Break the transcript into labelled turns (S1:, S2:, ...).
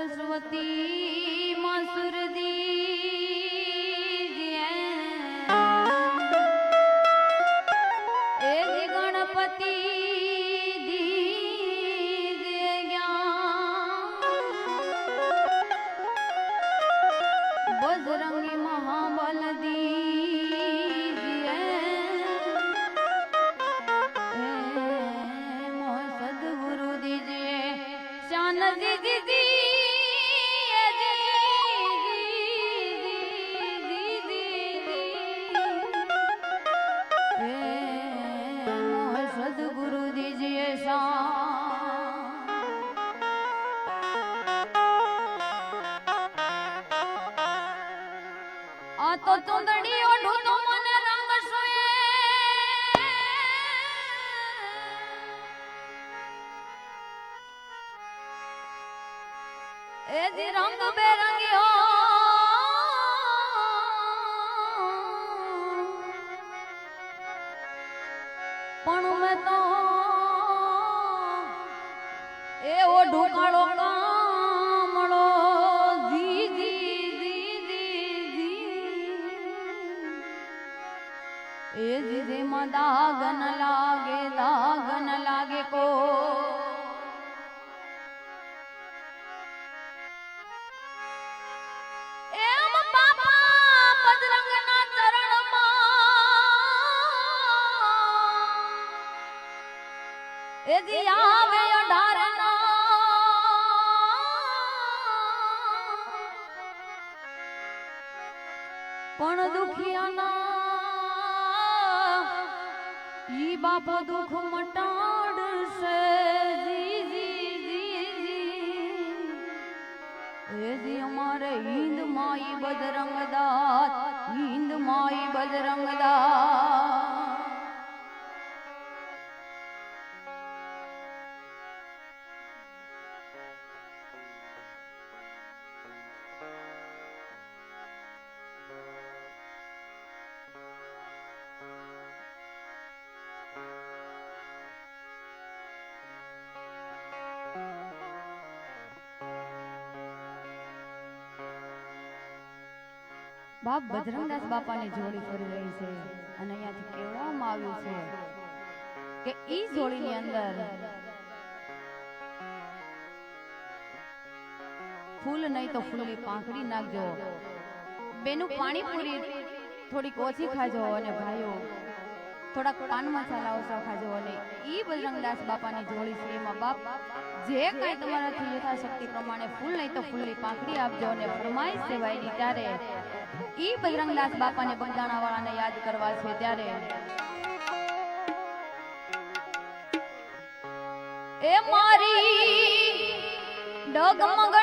S1: સરસ્વતી મસુરદી એ ગણપતિ બજરંગી મહાબલ દી સદગુરુ દીજે શાન દીદી એ જી રંગ બેરંગી પણ તો એ ઓઢું કાળો કામળો જી જી જી જી જી. એ માં દાગન લાગે દાગન લાગે ચરણમાં એ જી આવે અઢારના પણ દુખિયાના ઈ બાપો દુઃખ મટાડશે. જી જી જી જી. એ જી અમારે હિન્દ માઈ બજરંગ દાત હિન્દ માઈ બજરંગ દાત બાપ બજરંગદાસ બાપાની જોડી ફરી રહી છે અને અહીંયાથી કહેવામાં આવ્યું છે કે ઈ જોડીની અંદર ફૂલ નહીં તો ફૂલની પાંખડી નાખજો. બેનું પાણીપુરી થોડીક ઓછી ખાજો અને ભાઈઓ થોડાક પાન મસાલા ઓછા ખાજો અને ઈ બજરંગદાસ બાપાની જોડી છે. એમાં બાપ જે કાંઈ તમારાથી યથાશક્તિ પ્રમાણે ફૂલ નહીં તો ફૂલની પાંખડી આપજો અને ફરમાઈશ સેવાયની ત્યારે એ બજરંગદાસ બાપાને બંધાણા વાળાને યાદ કરવા છે ત્યારે એ મારી ડગમગ